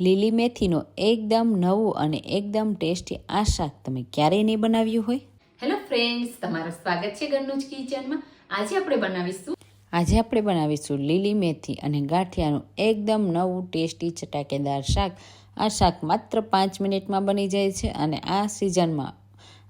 લીલી મેથીનો એકદમ નવું અને એકદમ ટેસ્ટી આ શાક તમે ક્યારેય નહીં બનાવ્યું હોય? હેલો ફ્રેન્ડ્સ તમારું સ્વાગત છે ઘરનું જ કિચનમાં. આજે આપણે બનાવીશું આજે આપણે બનાવીશું લીલી મેથી અને ગાંઠિયાનું એકદમ નવું ટેસ્ટી ચટાકેદાર શાક. આ શાક માત્ર પાંચ મિનિટમાં બની જાય છે અને આ સિઝનમાં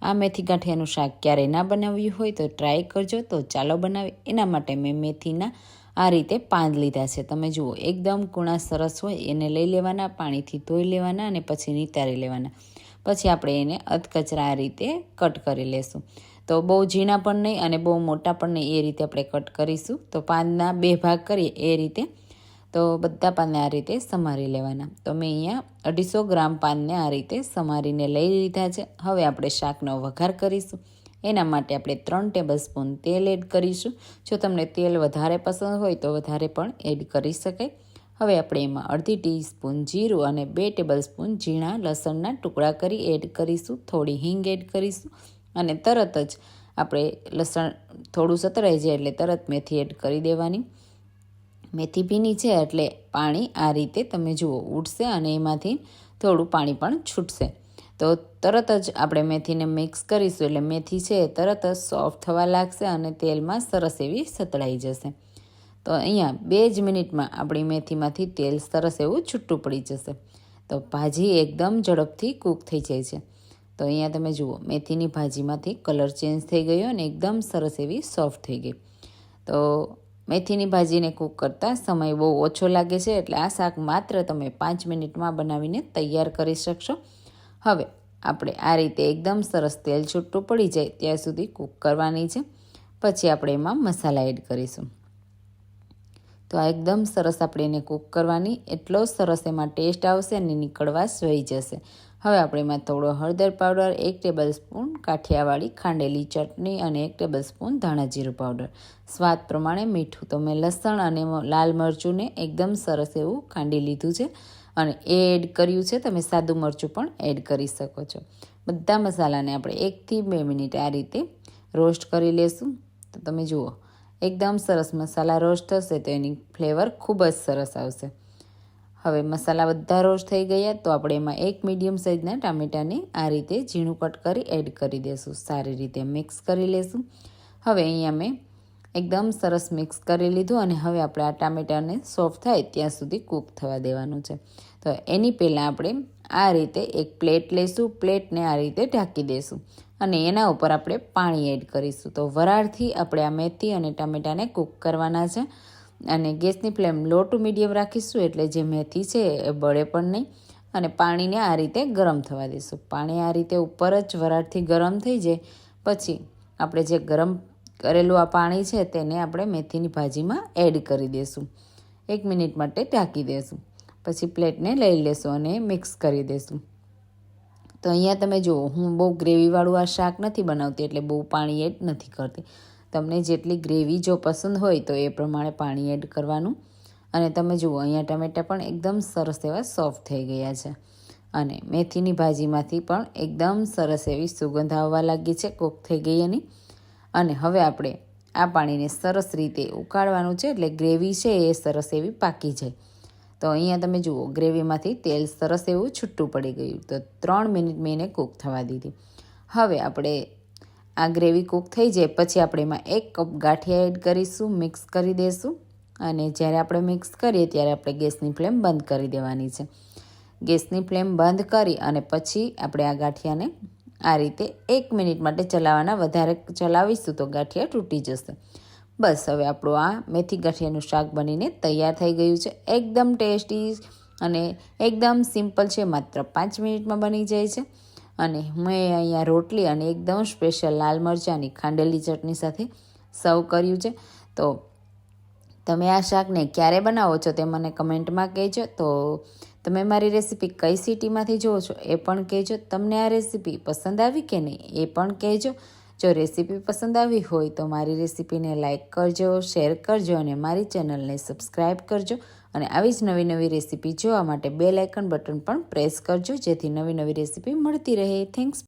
આ મેથી ગાંઠિયાનું શાક ક્યારેય ના બનાવ્યું હોય તો ટ્રાય કરજો. તો ચાલો બનાવી એના માટે મેં મેથીના આ રીતે પાન લીધા છે. તમે જુઓ, એકદમ કૂણા સરસ હોય, એને લઈ લેવાના, પાણીથી ધોઈ લેવાના અને પછી નિતારી લેવાના. પછી આપણે એને અધકચરા આ રીતે કટ કરી લેશું. તો બહુ ઝીણા પણ નહીં અને બહુ મોટા પણ નહીં, એ રીતે આપણે કટ કરીશું. તો પાનના બે ભાગ કરીએ, એ રીતે. તો બધા પાનને આ રીતે સમારી લેવાના. તો મેં અહીંયા અઢીસો ગ્રામ પાનને આ રીતે સમારીને લઈ લીધા છે. હવે આપણે શાકનો વઘાર કરીશું. એના માટે આપણે ત્રણ ટેબલ સ્પૂન તેલ એડ કરીશું. જો તમને તેલ વધારે પસંદ હોય તો વધારે પણ એડ કરી શકાય. હવે આપણે એમાં અડધી ટીસ્પૂન જીરું અને બે ટેબલ સ્પૂન ઝીણા લસણના ટુકડા કરી એડ કરીશું. થોડી હિંગ એડ કરીશું અને તરત જ આપણે લસણ થોડું સતરાઈ જાય એટલે તરત મેથી એડ કરી દેવાની. મેથી ભીની છે એટલે પાણી આ રીતે તમે જુઓ ઉઠશે અને એમાંથી થોડું પાણી પણ છૂટશે. તો તરત જ આપણે મેથીને મિક્સ કરીશું. એટલે મેથી છે તરત જ સોફ્ટ થવા લાગશે અને તેલમાં સરસ એવી સતળાઈ જશે. તો અહીંયા બે જ મિનિટમાં આપણી મેથીમાંથી તેલ સરસ એવું છૂટું પડી જશે. તો ભાજી એકદમ ઝડપથી કૂક થઈ જાય છે. તો અહીંયા તમે જુઓ, મેથીની ભાજીમાંથી કલર ચેન્જ થઈ ગયો અને એકદમ સરસ એવી સોફ્ટ થઈ ગઈ. તો મેથીની ભાજીને કૂક કરતાં સમય બહુ ઓછો લાગે છે, એટલે આ શાક માત્ર તમે પાંચ મિનિટમાં બનાવીને તૈયાર કરી શકશો. હવે આપણે આ રીતે એકદમ સરસ તેલ છૂટું પડી જાય ત્યાં સુધી કૂક કરવાની છે. પછી આપણે એમાં મસાલા એડ કરીશું. તો આ એકદમ સરસ આપણે એને કૂક કરવાની, એટલો સરસ એમાં ટેસ્ટ આવશે અને નીકળવા સોઈ જશે. હવે આપણે એમાં થોડો હળદર પાવડર, એક ટેબલ સ્પૂન કાઠિયાવાડી ખાંડેલી ચટણી અને એક ટેબલ સ્પૂન ધાણા જીરું પાવડર. સ્વાદ પ્રમાણે મીઠું તો મેં લસણ અને લાલ મરચુંને એકદમ સરસ એવું ખાંડી લીધું છે. અને એ એડ કર્યું છે, તમે સાદું મરચું પણ એડ કરી શકો છો. બધા મસાલાને આપણે એકથી બે મિનિટ આ રીતે રોસ્ટ કરી લેશું. તો તમે જુઓ, એકદમ સરસ મસાલા રોસ્ટ થશે, તો એની ફ્લેવર ખૂબ જ સરસ આવશે. હવે મસાલા બધા રોસ્ટ થઈ ગયા, તો આપણે એમાં એક મીડિયમ સાઇઝના ટામેટાને આ રીતે ઝીણું કટ કરી એડ કરી દઈશું સારી રીતે મિક્સ કરી લેશું. હવે અહીંયા મેં એકદમ સરસ મિક્સ કરી લીધું અને હવે આપણે આ ટામેટાને સોફ્ટ થાય ત્યાં સુધી કૂક થવા દેવાનું છે. તો એની પહેલાં આપણે આ રીતે એક પ્લેટ લઈશું પ્લેટને આ રીતે ઢાંકી દઈશું અને એના ઉપર આપણે પાણી એડ કરીશું. તો વરાળથી આપણે આ મેથી અને ટામેટાને કૂક કરવાના છે અને ગેસની ફ્લેમ લો ટુ મીડિયમ રાખીશું એટલે જે મેથી છે એ બળે પણ નહીં અને પાણીને આ રીતે ગરમ થવા દઈશું પાણી આ રીતે ઉપર જ વરાળથી ગરમ થઈ જાય. પછી આપણે જે ગરમ કરેલું આ પાણી છે તેને આપણે મેથીની ભાજીમાં એડ કરી દઈશું એક મિનિટ માટે ઢાંકી દઈશું પછી પ્લેટને લઈ લેશું અને મિક્સ કરી દઈશું તો અહીંયા તમે જુઓ, હું બહુ ગ્રેવીવાળું આ શાક નથી બનાવતી એટલે બહુ પાણી એડ નથી કરતી. તમને જેટલી ગ્રેવી જો પસંદ હોય તો એ પ્રમાણે પાણી એડ કરવાનું. અને તમે જુઓ, અહીંયા ટમેટા પણ એકદમ સરસ એવા સોફ્ટ થઈ ગયા છે. અને મેથીની ભાજીમાંથી પણ એકદમ સરસ એવી સુગંધ આવવા લાગી છે, કોક થઈ ગઈ એની. અને હવે આપણે આ પાણીને સરસ રીતે ઉકાળવાનું છે, એટલે ગ્રેવી છે એ સરસ એવી પાકી જાય. તો અહીંયા તમે જુઓ, ગ્રેવીમાંથી તેલ સરસ એવું છૂટું પડી ગયું. તો ત્રણ મિનિટ મેં એને કૂક થવા દીધી. હવે આપણે આ ગ્રેવી કૂક થઈ જાય, પછી આપણે એમાં એક કપ ગાંઠિયા એડ કરીશું, મિક્સ કરી દઈશું અને જ્યારે આપણે મિક્સ કરીએ ત્યારે આપણે ગેસની ફ્લેમ બંધ કરી દેવાની છે. ગેસની ફ્લેમ બંધ કરી અને પછી આપણે આ ગાંઠિયાને આ રીતે એક મિનિટ માટે ચલાવવાના વધારે ચલાવીશું તો ગાંઠિયા તૂટી જશે. બસ, હવે આપણું આ મેથી ગાંઠિયાનું શાક બનીને તૈયાર થઈ ગયું છે. એકદમ ટેસ્ટી અને એકદમ સિમ્પલ છે. માત્ર પાંચ મિનિટમાં બની જાય છે. અને મેં અહીંયા રોટલી અને એકદમ સ્પેશિયલ લાલ મરચાંની ખાંડેલી ચટણી સાથે સર્વ કર્યું છે. તો તમે આ શાકને ક્યારે બનાવો છો તે મને કમેન્ટમાં કહેજો. તો તમે મારી રેસીપી કઈ સિટીમાંથી જુઓ છો એ પણ કહેજો. તમને આ રેસીપી પસંદ આવી કે નહીં એ પણ કહેજો. જો રેસીપી પસંદ આવી હોય તો મારી રેસીપીને લાઇક કરજો, શેર કરજો અને મારી ચેનલને સબસ્ક્રાઈબ કરજો અને આવી જ નવી નવી રેસીપી જોવા માટે બે લાઇકન બટન પણ પ્રેસ કરજો જેથી નવી નવી રેસીપી મળતી રહે. થેન્ક્સ.